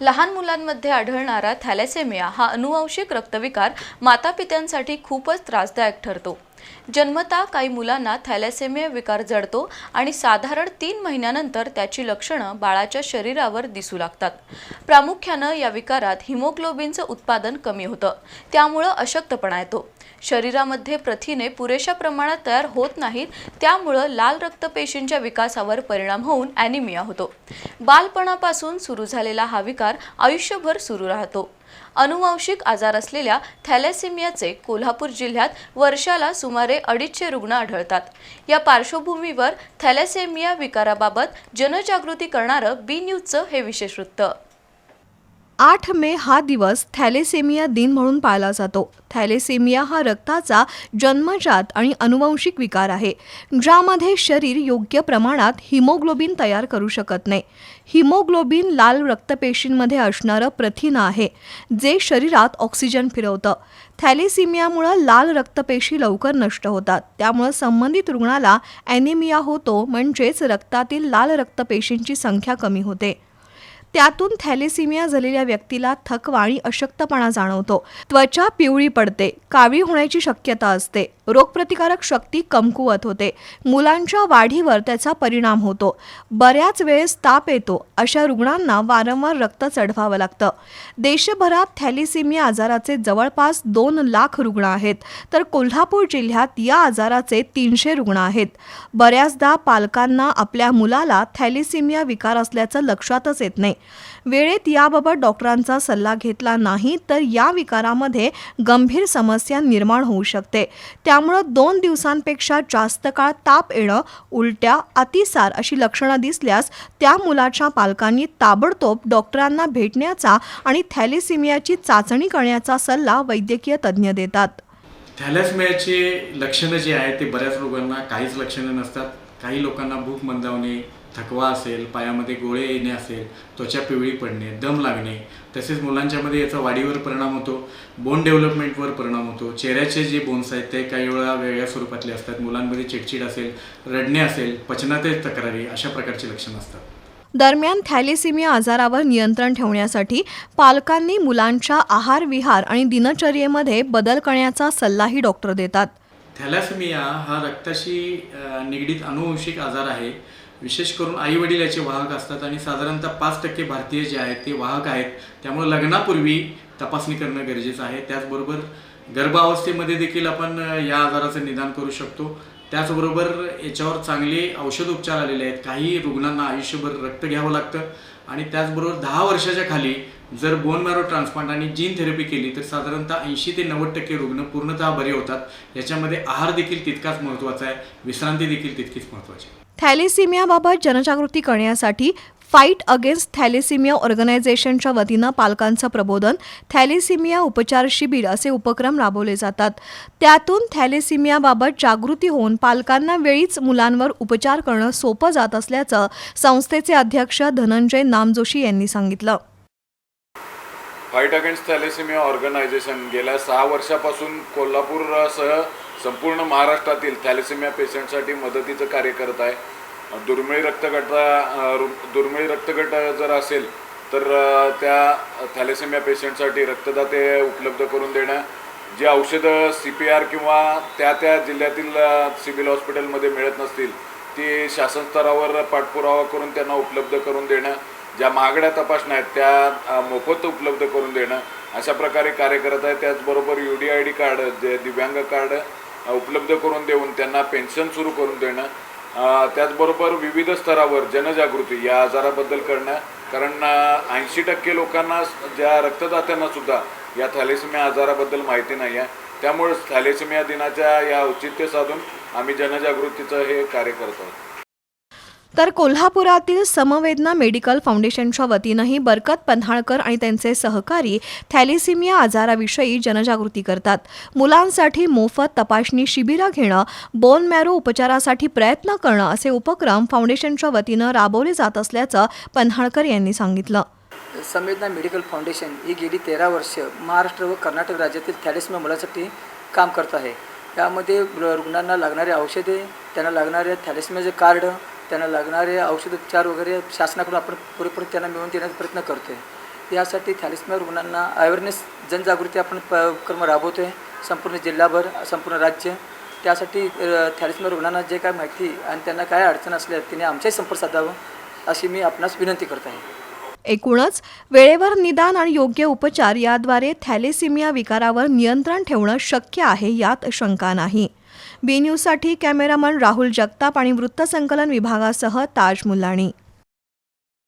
लहान मुलांमध्ये आढळणारा थॅलेसेमिया हा अनुवांशिक रक्तविकार मातापित्यांसाठी खूपच त्रासदायक ठरतो. जन्मता काही मुलांना थॅलेसेमिया विकार जडतो आणि साधारण तीन महिन्यानंतर त्याची लक्षणं बाळाच्या शरीरावर दिसू लागतात. प्रामुख्यानं या विकारात हिमोग्लोबिनचं उत्पादन कमी होतं. त्यामुळं अशक्तपणा येतो. शरीरामध्ये प्रथिने पुरेशा प्रमाणात तयार होत नाहीत त्यामुळं लाल रक्तपेशींच्या विकासावर परिणाम होऊन ॲनिमिया होतो. बालपणापासून सुरू झालेला हा विकार आयुष्यभर सुरू राहतो. अनुवांशिक आजार असलेल्या थॅलेसिमियाचे कोल्हापूर जिल्ह्यात वर्षाला सुमारे अडीचशे रुग्ण आढळतात. या पार्श्वभूमीवर थॅलेसेमिया विकाराबाबत जनजागृती करणारं बी न्यूजचं हे विशेष वृत्त. आठ मे हा दिवस थॅलेसेमिया दिन म्हणून पाळला जातो. थॅलेसेमिया हा रक्ताचा जन्मजात आणि अनुवंशिक विकार आहे. ज्यामध्ये शरीर योग्य प्रमाणात हिमोग्लोबिन तयार करू शकत नाही. हिमोग्लोबिन लाल रक्तपेशींमध्ये असणारं प्रथिन आहे जे शरीरात ऑक्सिजन फिरवतं. थॅलेसिमियामुळं लाल रक्तपेशी लवकर नष्ट होतात. त्यामुळं संबंधित रुग्णाला ॲनिमिया होतो म्हणजेच रक्तातील लाल रक्तपेशींची संख्या कमी होते. त्यातून थॅलेसिमिया झालेल्या व्यक्तीला थकवा आणि अशक्तपणा जाणवतो. त्वचा पिवळी पडते काळी होण्याची शक्यता असते. रोगप्रतिकारक शक्ती कमकुवत होते. मुलांच्या वाढीवर त्याचा परिणाम होतो. बऱ्याच वेळेस ताप येतो अशा रुग्णांना वारंवार रक्त चढवावं लागतं. देशभरात थॅलिसिमिया आजाराचे जवळपास दोन लाख रुग्ण आहेत तर कोल्हापूर जिल्ह्यात या आजाराचे तीनशे रुग्ण आहेत. बऱ्याचदा पालकांना आपल्या मुलाला थॅलिसिमिया विकार असल्याचं लक्षातच येत नाही. वेळेत याबाबत डॉक्टरांचा सल्ला घेतला नाही तर या विकारामध्ये गंभीर समस्या निर्माण होऊ शकते. त्यामुळं दोन दिवसांपेक्षा जास्त काळ ताप येणं उलट्या अतिसार अशी लक्षणं दिसल्यास त्या मुलाच्या पालकांनी ताबडतोब डॉक्टरांना भेटण्याचा आणि थॅलिसिमियाची चाचणी करण्याचा सल्ला वैद्यकीय तज्ज्ञ देतात. थॅलेसमियाचे लक्षणं जे आहेत ते बऱ्याच लोकांना काहीच लक्षणं नसतात. काही लोकांना भूक मंदावणे थकवा असेल पायामध्ये गोळे येणे असेल त्वचा पिवळी पडणे दम लागणे तसेच मुलांच्यामध्ये याचा वाढीवर परिणाम होतो बोन डेव्हलपमेंटवर परिणाम होतो. चेहऱ्याचे जे बोन्स आहेत ते काही वेळा वेगळ्या स्वरूपातले असतात. मुलांमध्ये चिडचिड असेल रडणे असेल पचनातील तक्रारी अशा प्रकारची लक्षणं असतात. दरम्यान थॅलेसिमिया आजारावर नियंत्रण ठेवण्यासाठी पालकांनी मुलांच्या आहार विहार आणि दिनचर्येमध्ये बदल करण्याचा सल्लाही डॉक्टर देतात. थॅलॅसेमिया हा रक्ताशी निगडीत अनुवंशिक आजार आहे. विशेष करून आई वडील याचे वाहक असतात आणि साधारणतः पाच टक्के भारतीय जे आहेत ते वाहक आहेत. त्यामुळे लग्नापूर्वी तपासणी करणं गरजेचं आहे. त्याचबरोबर गर्भावस्थेमध्ये देखील आपण या आजाराचं निदान करू शकतो. त्याचबरोबर याच्यावर चांगले औषधोपचार आलेले आहेत. काही रुग्णांना आयुष्यभर रक्त घ्यावं लागतं. आणि त्याचबरोबर दहा वर्षाच्या खाली जर बोन मॅरो ट्रान्सप्लांट आणि जीन थेरपी केली तर साधारणतः ऐंशी ते नव्वद टक्के रुग्ण पूर्णतः बरे होतात. याच्यामध्ये आहार देखील तितकाच महत्त्वाचा आहे. विश्रांती देखील तितकीच महत्त्वाची आहे. थॅलेसिमियाबाबत जनजागृती करण्यासाठी फाईट अगेन्स्ट थॅलेसिमिया ऑर्गनायझेशनच्या वतीनं पालकांचं प्रबोधन थॅलेसिमिया उपचार शिबिर असे उपक्रम राबवले जातात. त्यातून थॅलेसिमियाबाबत जागृती होऊन पालकांना वेळीच मुलांवर उपचार करणं सोपं जात असल्याचं संस्थेचे अध्यक्ष धनंजय नामजोशी यांनी सांगितलं. फाईट अगेन्स्ट थॅलेसिमिया ऑर्गनायझेशन गेल्या सहा वर्षापासून कोल्हापूरसह संपूर्ण महाराष्ट्रातील थॅलेसेमिया पेशंटसाठी मदतीचं कार्य करत आहे. दुर्मिळ रक्तगट दुर्मिळ रक्तगट जर असेल तर त्या थॅलेसेमिया पेशंटसाठी रक्तदाते उपलब्ध करून देणं जी औषधं सी पी आर किंवा त्या त्या जिल्ह्यातील सिव्हिल हॉस्पिटलमध्ये मिळत नसतील ती शासन स्तरावर पाठपुरावा करून त्यांना उपलब्ध करून देणं ज्या महागड्या तपासण्या आहेत त्या मोफत उपलब्ध करून देणं अशा प्रकारे कार्य करत आहे. त्याचबरोबर U D I D card जे दिव्यांग कार्ड उपलब्ध करून देऊन त्यांना पेन्शन सुरू करून देणं त्याचबरोबर विविध स्तरावर जनजागृती या आजाराबद्दल करणं कारण ऐंशी टक्के लोकांना ज्या रक्तदात्यांना सुद्धा या थॅलेसिमिया आजाराबद्दल माहिती नाही आहे त्यामुळे थॅलेसिमिया दिनाच्या या औचित्य साधून आम्ही जनजागृतीचं हे कार्य करत आहोत. तर कोल्हापुरातील समवेदना मेडिकल फाउंडेशनच्या वतीनंही बरकत पन्हाळकर आणि त्यांचे सहकारी थॅलिसिमिया आजाराविषयी जनजागृती करतात. मुलांसाठी मोफत तपासणी शिबिरं घेणं बोन मॅरो उपचारासाठी प्रयत्न करणं असे उपक्रम फाउंडेशनच्या वतीनं राबवले जात असल्याचं पन्हाळकर यांनी सांगितलं. संवेदना मेडिकल फाउंडेशन ही गेली तेरा वर्ष महाराष्ट्र व कर्नाटक राज्यातील थॅलेसमिया मुलांसाठी काम करत आहे. त्यामध्ये रुग्णांना लागणारे औषधे त्यांना लागणारे थॅलेसमियाचे कार्ड त्यांना लागणारे औषधोपचार वगैरे शासनाकडून आपण पुरेपूर त्यांना मिळवून देण्याचा प्रयत्न करतो आहे यासाठी थॅलिस्मिया रुग्णांना अवेअरनेस जनजागृती आपण प उपक्रम राबवतो आहे संपूर्ण जिल्हाभर संपूर्ण राज्य. त्यासाठी अ, थॅलिस्मिया रुग्णांना जे काय माहिती आणि त्यांना काय अडचण असल्या तिने आमच्याही संपर्क साधावं अशी मी आपणास विनंती करत आहे. एकूणच वेळेवर निदान आणि योग्य उपचार याद्वारे थॅलेसिमिया विकारावर नियंत्रण ठेवणं शक्य आहे यात शंका नाही. बी न्यूजसाठी कॅमेरामन राहुल जगताप आणि वृत्तसंकलन विभागासह ताज मुलाणी.